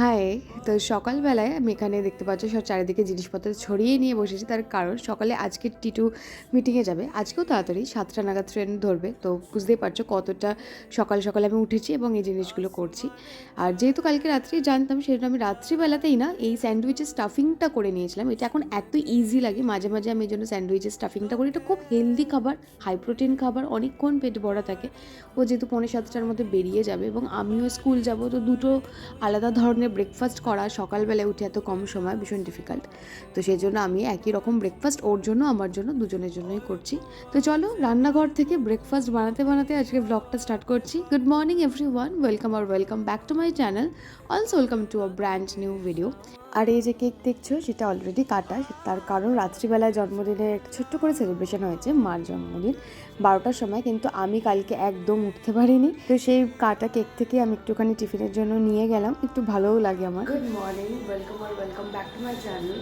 High তো সকালবেলায় আমি এখানে দেখতে পাচ্ছি সব চারিদিকে জিনিসপত্র ছড়িয়ে নিয়ে বসেছি। তার কারণ সকালে আজকে টিটু মিটিংয়ে যাবে। আজকেও তাড়াতাড়ি সাতটা নাগাদ ট্রেন ধরবে। তো বুঝতেই পারছ কতটা সকাল সকাল আমি উঠেছি এবং এই জিনিসগুলো করছি। আর যেহেতু কালকে রাত্রি জানতাম, সেজন্য আমি রাত্রিবেলাতেই না এই স্যান্ডউইচের স্টাফিংটা করে নিয়েছিলাম। এটা এখন এত ইজি লাগে। মাঝে মাঝে আমি এই জন্য স্যান্ডউইচের স্টাফিংটা করি। এটা খুব হেলদি খাবার হাই প্রোটিন খাবার, অনেকক্ষণ পেট ভরা থাকে। ও যেহেতু পনেরো সাতটার মধ্যে বেরিয়ে যাবে এবং আমিও স্কুল যাব, তো দুটো আলাদা ধরনের ব্রেকফাস্ট করা সকালবেলায় উঠে এত কম সময় ভীষণ ডিফিকাল্ট তো সেই জন্য আমি একই রকম ব্রেকফাস্ট ওর জন্য, আমার জন্য, দুজনের জন্যই করছি। তো চলো রান্নাঘর থেকে ব্রেকফাস্ট বানাতে বানাতে আজকে ব্লগটা স্টার্ট করছি। Good morning everyone welcome R welcome back to my channel also welcome to a brand new video আর এই যে কেক দেখছ, সেটা অলরেডি কাটা। তার কারণ রাত্রিবেলায় জন্মদিনের একটা ছোট্ট করে সেলিব্রেশন হয়েছে, মার জন্মদিন। বারোটার সময় কিন্তু আমি কালকে একদম উঠতে পারিনি। তো সেই কাটা কেক থেকে আমি একটুখানি টিফিনের জন্য নিয়ে গেলাম। একটু ভালোও লাগে আমার। Good morning welcome R welcome back to my channel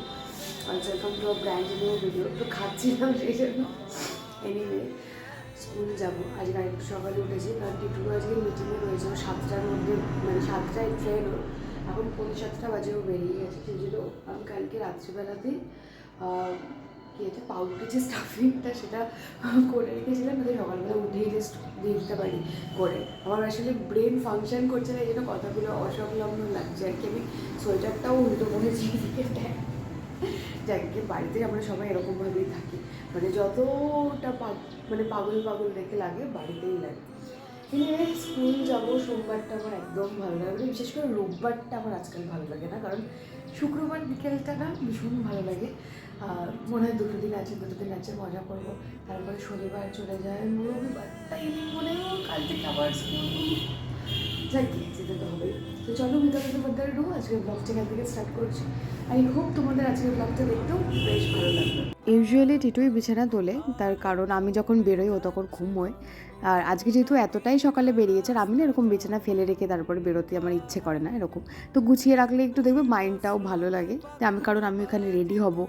welcome to brand new video একটু খাচ্ছিলাম সেই জন্য। স্কুল যাব। আজকে সকালে উঠেছি। কারণ টিটুকু আজকে মিটিংয়ে রয়েছে। সাতটার মধ্যে মানে সাতটায় ট্রেন এখন পৌনে সাতটা বাজে ও বেরিয়ে গেছে, সেই জন্য আমি কালকে রাত্রিবেলাতে কি আছে পাউরুটি যে স্টাফিংটা সেটা করে রেখেছিলাম যাতে সকালবেলা উঠেই জাস্ট দিয়ে দিতে পারি করে। আমার আসলে ব্রেন ফাংশন করছে না, এই জন্য কথাগুলো অসংলগ্ন লাগছে আর কি। আমি সোয়েটারটাও উল্টো করেছি যাকে বাড়িতে আমরা সবাই এরকমভাবেই থাকি। মানে যতটা মানে পাগল পাগল দেখে লাগে, বাড়িতেই লাগে। স্কুল যাব সোমবারটা আমার একদম ভালো লাগে। না, বিশেষ করে রোববারটা আমার আজকাল ভালো লাগে না কারণ শুক্রবার বিকেলটা না ভীষণ ভালো লাগে। মনে হয় দুটো দিন আছে দুটো দিন আছে মজা করব। তারপরে শনিবার চলে যায় রবিবারটাই মনে হয় কাল থেকে আবার স্কুল। যাই যেতে তো হবেই। তো চলো মিতাদের মধ্যে ঢুকো আজকে ব্লগটা এখান থেকে স্টার্ট করছি। আই হোপ তোমাদের আজকের ব্লগটা দেখতেও বেশ ভালো লাগবে। ইউজুয়ালি টিটুই বিছানা তোলে তার কারণ আমি যখন বেরোই ও তখন ঘুমোয়। আর আজকে যেহেতু এতটাই সকালে বেরিয়েছে আর আমি না এরকম বিছানা ফেলে রেখে তারপরে বেরোতে আমার ইচ্ছে করে না এরকম। তো গুছিয়ে রাখলে একটু দেখবে মাইন্ডটাও ভালো লাগে। আমি, কারণ আমি ওখানে রেডি হব।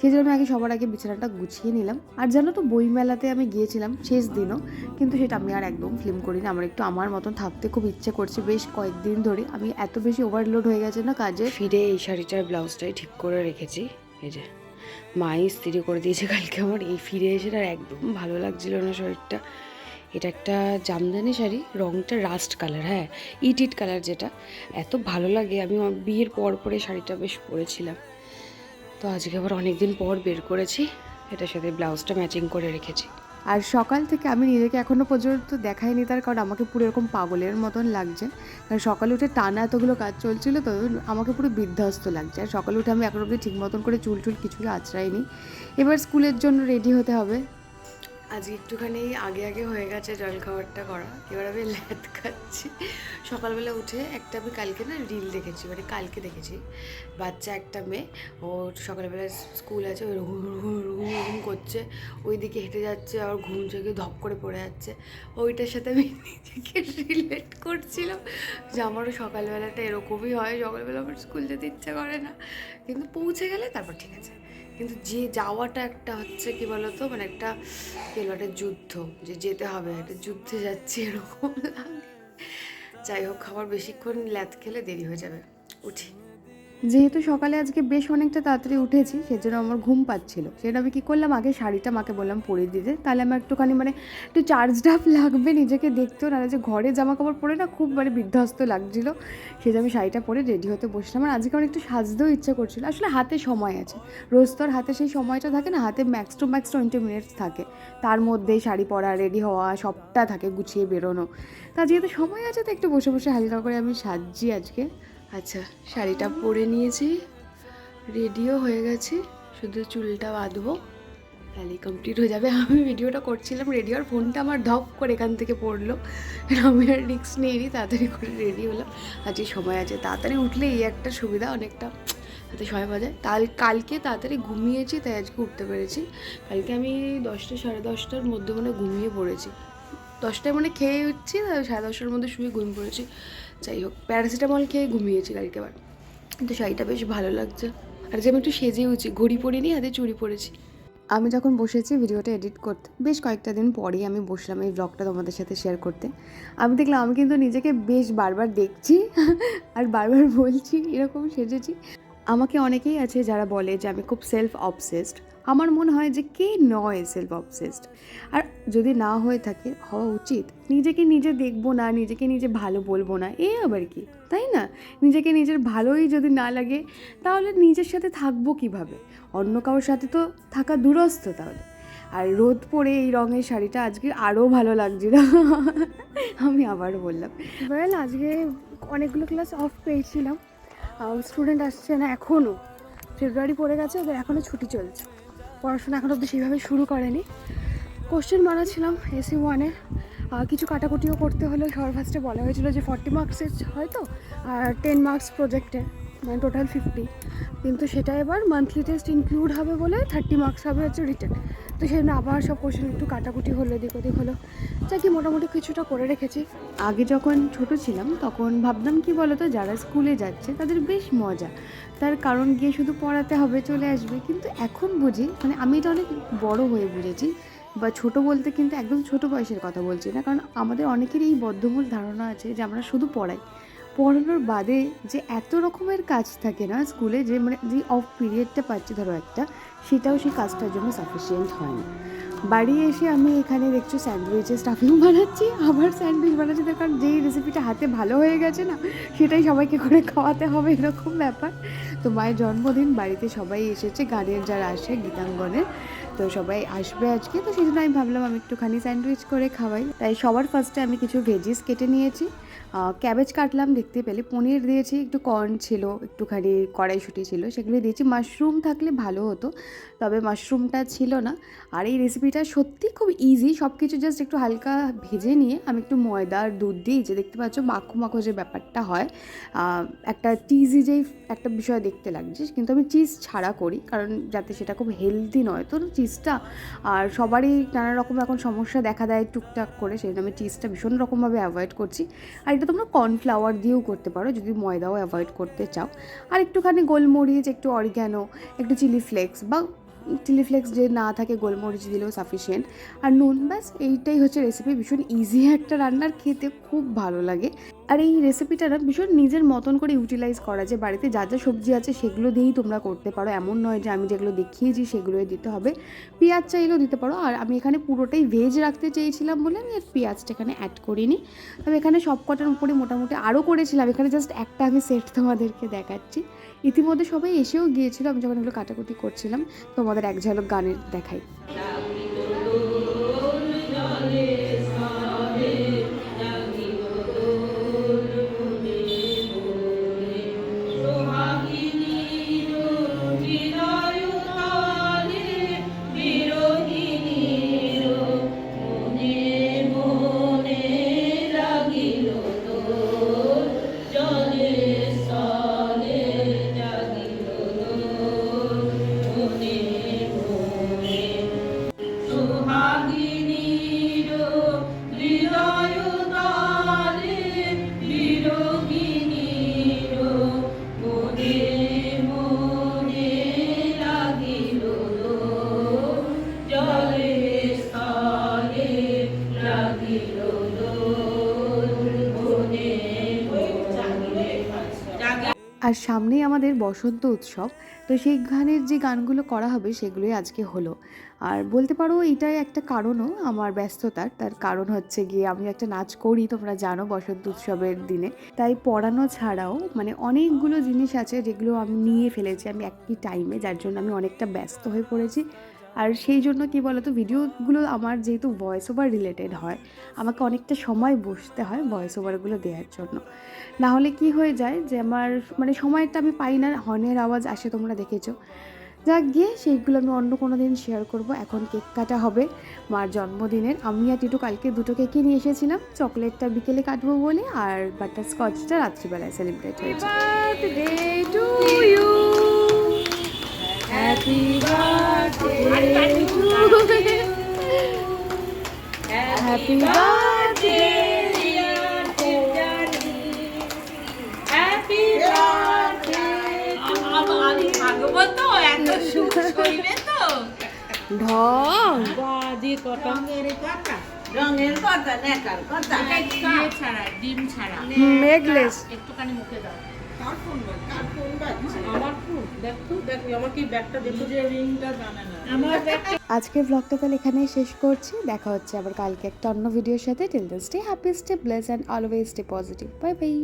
সেই জন্য আমি আগে সবার আগে বিছানাটা গুছিয়ে নিলাম। আর জানো তো বইমেলাতে আমি গিয়েছিলাম শেষ দিনও। কিন্তু সেটা আমি আর একদম ফিল্ম করি না আমার একটু আমার মতন থাকতে খুব ইচ্ছে করছে। বেশ কয়েকদিন ধরে আমি এত বেশি ওভারলোড হয়ে গেছে না কাজে ফিরে এই শাড়িটার ব্লাউজটাই ঠিক করে রেখেছি। এই যে, মাই স্থির করে দিয়েছে কালকে আমার। এই ফিরে এসে আর একদম ভালো লাগছিল না শরীরটা। এটা একটা জামদানি শাড়ি, রংটা রাস্ট কালার হ্যাঁ ইট ইট কালার যেটা। এত ভালো লাগে, আমি বিয়ের পর পরে শাড়িটা বেশ পরেছিলাম। তো আজকে আবার অনেক দিন পর বের করেছি, এটার সাথে ব্লাউজটা ম্যাচিং করে রেখেছি। আর সকাল থেকে আমি নিজেকে এখনও পর্যন্ত দেখাইনি, তার কারণ আমাকে পুরো এরকম পাগলের মতন লাগছে। কারণ সকালে উঠে টানা এতগুলো কাজ চলছিল, তো আমাকে পুরো বিধ্বস্ত লাগছে। আর সকালে উঠে আমি এখন অবধি ঠিক মতন করে চুল টুল কিছুই আঁচড়াইনি। এবার স্কুলের জন্য রেডি হতে হবে। আজকে একটুখানি আগে আগে হয়ে গেছে জল খাবারটা করা। এবার আমি ল্যাদ খাচ্ছি। সকালবেলা উঠে একটা আমি কালকে না রিল দেখেছি মানে কালকে দেখেছি। বাচ্চা একটা মেয়ে, ও সকালবেলা স্কুল আছে ওই রুম রুম রুম রুম করছে। ওই দিকে হেঁটে যাচ্ছে, আবার ঘুম চোখে ধপ করে পড়ে যাচ্ছে। ওইটার সাথে আমি নিজেকে রিলেট করছিলাম যে আমারও সকালবেলাটা এরকমই হয়, সকালবেলা আমার স্কুল যেতে ইচ্ছা করে না। কিন্তু পৌঁছে গেলে তারপর ঠিক আছে। কিন্তু যে যাওয়াটা একটা হচ্ছে কি বলতো? মানে একটা বলো, একটা যুদ্ধ যে যেতে হবে একটা যুদ্ধে যাচ্ছি এরকম যাই হোক খাবার বেশিক্ষণ ল্যাদ খেলে দেরি হয়ে যাবে। উঠি। যেহেতু সকালে আজকে বেশ অনেকটা তাড়াতাড়ি উঠেছি, সেজন্য আমার ঘুম পাচ্ছিল। সেটা আমি কী করলাম? আগে শাড়িটা মাকে বললাম পরে দিতে। তাহলে আমার একটুখানি মানে একটু চার্জড আপ লাগবে নিজেকে দেখতেও না যে ঘরে জামা কাপড় পরে না খুব মানে বিধ্বস্ত লাগছিল। সেই জন্য আমি শাড়িটা পরে রেডি হতে বসলাম। আর আজকে আমার একটু সাজতেও ইচ্ছা করছিল। আসলে হাতে সময় আছে। রোজ তো আর হাতে সেই সময়টা থাকে না, হাতে max to max twenty minutes থাকে। তার মধ্যেই শাড়ি পরা রেডি হওয়া, সবটা থাকে গুছিয়ে বেরোনো। তা যেহেতু সময় আছে, তো একটু বসে বসে হালকা করে আমি সাজছি আজকে। আচ্ছা শাড়িটা পরে নিয়েছি। রেডিও হয়ে গেছি। শুধু চুলটা বাঁধবো তাহলে কমপ্লিট হয়ে যাবে। আমি ভিডিওটা করছিলাম রেডি আর ফোনটা আমার ধপ করে এখান থেকে পড়ল। আমি আর রিক্স নিয়ে নিই তাড়াতাড়ি করে রেডি হলাম। আজকে সময় আছে। তাড়াতাড়ি উঠলে এই একটা সুবিধা অনেকটা হাতে সময় পাওয়া যায়। কাল কালকে তাড়াতাড়ি ঘুমিয়েছি, তাই আজকে উঠতে পেরেছি। কালকে আমি দশটা, সাড়ে দশটার মধ্যে মানে ঘুমিয়ে পড়েছি। দশটায় মানে খেয়ে উঠছি সাড়ে দশটার মধ্যে শুয়ে ঘুমিয়ে পড়েছি। যাই হোক, প্যারাসিটামল খেয়ে ঘুমিয়েছি কালকে আবার। কিন্তু শাড়িটা বেশ ভালো লাগছে। আর যে আমি একটু সেজে উঠছি ঘড়ি পরিনি, হাতে চুড়ি পরেছি। আমি যখন বসেছি ভিডিওটা এডিট করতে, বেশ কয়েকটা দিন পরেই আমি বসলাম এই ব্লগটা তোমাদের সাথে শেয়ার করতে। আমি দেখলাম, আমি কিন্তু নিজেকে বেশ বারবার দেখছি আর বারবার বলছি, এরকম সেজেছি। আমাকে অনেকেই আছে যারা বলে যে আমি খুব সেলফ অবসেসড আমার মনে হয় যে কে নয় সেলফ অবসেসড আর যদি না হয়ে থাকে, হওয়া উচিত। নিজেকে নিজে দেখব না, নিজেকে নিজে ভালো বলব না, এ আবার কি? তাই না? নিজেকে নিজের ভালোই যদি না লাগে, তাহলে নিজের সাথে থাকব কীভাবে? অন্য কারোর সাথে তো থাকা দূরস্থ তাহলে। আর রোদ পরে এই রঙের শাড়িটা আজকে আরও ভালো লাগছিল। আমি আবার বললাম। ওয়েল আজকে অনেকগুলো ক্লাস অফ পেয়েছিলাম। স্টুডেন্ট আসছে না এখনও ফেব্রুয়ারি পড়ে গেছে এখনও ছুটি চলছে। পড়াশোনা এখন অবধি সেইভাবে শুরু করেনি। কোশ্চেন বানাচ্ছিলাম এসি ওয়ানে কিছু কাটাকুটিও করতে হলো সবার ফার্স্টে বলা হয়েছিল যে ফর্টি মার্কসের হয়তো, আর টেন মার্কস প্রজেক্টে মানে টোটাল ফিফটি কিন্তু সেটা এবার মান্থলি টেস্ট ইনক্লুড হবে বলে থার্টি মার্কস হবে হচ্ছে রিটার্ন তো সেই জন্য আবার সব কোশ্চেন একটু কাটাকুটি হলো, এদিক ওদিক হলো। যা কি মোটামুটি কিছুটা করে রেখেছি। আগে যখন ছোট ছিলাম, তখন ভাবতাম কি বলতো, যারা স্কুলে যাচ্ছে তাদের বেশ মজা। তার কারণ গিয়ে শুধু পড়াতে হবে, চলে আসবে। কিন্তু এখন বুঝি মানে আমি এটা অনেক বড় হয়ে বুঝেছি, বা ছোট বলতে কিন্তু একদম ছোট বয়সের কথা বলছি না। কারণ আমাদের অনেকেরই এই বদ্ধমূল ধারণা আছে যে আমরা শুধু পড়াই। পড়ানোর বাদে যে এত রকমের কাজ থাকে না স্কুলে, যে মানে যে অফ পিরিয়ডটা পাচ্ছি ধরো একটা, সেটাও সেই কাজটার জন্য সাফিসিয়েন্ট হয় না। বাড়ি এসে আমি এখানে দেখছ স্যান্ডউইচের স্টাফিং বানাচ্ছি, আবার স্যান্ডউইচ বানাচ্ছি, তার কারণ যেই রেসিপিটা হাতে ভালো হয়ে গেছে না, সেটাই সবাইকে করে খাওয়াতে হবে, এরকম ব্যাপার। তো মায়ের জন্মদিন, বাড়িতে সবাই এসেছে, গানের যারা আসে, গীতাঙ্গনের, তো সবাই আসবে আজকে, তো সেই জন্য আমি ভাবলাম আমি একটুখানি স্যান্ডউইচ করে খাওয়াই। তাই সবার ফার্স্টে আমি কিছু ভেজিস কেটে নিয়েছি। ক্যাবেজ কাটলাম দেখতে পেলে। পনির দিয়েছি, একটু কর্ন ছিল, একটুখানি কড়াইশুটি ছিল, সেগুলো দিয়েছি। মাশরুম থাকলে ভালো হতো, তবে মাশরুমটা ছিল না। আর এই রেসিপিটা সত্যি খুব ইজি সব কিছু জাস্ট একটু হালকা ভেজে নিয়ে আমি একটু ময়দা আর দুধ দিই যে দেখতে পাচ্ছ মাখো মাখো যে ব্যাপারটা হয় একটা চিজি যেই একটা বিষয় দেখতে লাগছে, কিন্তু আমি চিজ ছাড়া করি, কারণ যাতে সেটা খুব হেলদি নয়। তো চিজটা আর সবারই নানা রকম এখন সমস্যা দেখা দেয় টুকটাক করে সেই জন্য আমি চিজটা ভীষণ রকমভাবে অ্যাভয়েড করছি। আর এটা তোমরা কর্নফ্লাওয়ার দিয়েও করতে পারো, যদি ময়দাও অ্যাভয়েড করতে চাও। আর একটুখানি গোলমরিচ, একটু অরিগ্যানো একটু চিলি ফ্লেক্স বা চিলি ফ্লেক্স যে না থাকে গোলমরিচ দিলেও সাফিসিয়েন্ট আর নুন, ব্যাস, এইটাই হচ্ছে রেসিপি ভীষণ ইজি একটা রান্নার, খেতে খুব ভালো লাগে। আর এই রেসিপিটা না ভীষণ নিজের মতন করে ইউটিলাইজ করা যে বাড়িতে যা যা সবজি আছে সেগুলো দিয়েই তোমরা করতে পারো। এমন নয় যে আমি যেগুলো দেখিয়েছি সেগুলোই দিতে হবে। পেঁয়াজ চাইলেও দিতে পারো। আর আমি এখানে পুরোটাই ভেজ রাখতে চেয়েছিলাম বলে আমি আর পেঁয়াজটা এখানে অ্যাড করিনি। তবে এখানে সব কটার উপরে মোটামুটি আরও করেছিলাম। এখানে জাস্ট একটা আমি সেট তোমাদেরকে দেখাচ্ছি। ইতিমধ্যে সবাই এসেও গিয়েছিল। আমি যখন এগুলো কাটাকুটি করছিলাম, তোমাদের এক ঝালক গানের দেখাই। আর সামনেই আমাদের বসন্ত উৎসব, তো সেই গানের যে গানগুলো করা হবে সেগুলোই আজকে হলো। আর বলতে পারো এটাই একটা কারণও আমার ব্যস্ততার, তার কারণ হচ্ছে গিয়ে আমি একটা নাচ করি, তোমরা জানো বসন্ত উৎসবের দিনে। তাই পড়ানো ছাড়াও মানে অনেকগুলো জিনিস আছে যেগুলো আমি নিয়ে ফেলেছি আমি একই টাইমে যার জন্য আমি অনেকটা ব্যস্ত হয়ে পড়েছি। আর সেই জন্য কি বলতো, ভিডিওগুলো আমার যেহেতু ভয়েস ওভার রিলেটেড হয়, আমাকে অনেকটা সময় বসতে হয় ভয়েস ওভারগুলো দেওয়ার জন্য। না হলে কি হয়ে যায় যে আমার মানে সময়টা আমি পাই না হর্নের আওয়াজ আসে তোমরা দেখেছ। যাক, গিয়ে সেইগুলো আমি অন্য কোনো দিন শেয়ার করব। এখন কেক কাটা হবে, মার জন্মদিনের। আমি আর টিটু কালকে দুটো কেকই নিয়ে এসেছিলাম, চকলেটটা বিকেলে কাটবো বলে, আর বাটার স্কচটা রাত্রিবেলায় সেলিব্রেট হয়েছে। Birthday to you. Happy birthday to you. Happy birthday. এত সুখ শরীরে তো ঢং বাজে কথা রঙের কথা নেকার কথা ইয়ে ছাড়া ডিম ছাড়া মেঘলেস একটুখানি মুখে দাও আজকের ব্লগটা তাহলে এখানে শেষ করছি। দেখা হচ্ছে আবার কালকে একটা অন্য ভিডিওর সাথে। Till the stay happy stay bless and always stay positive bye bye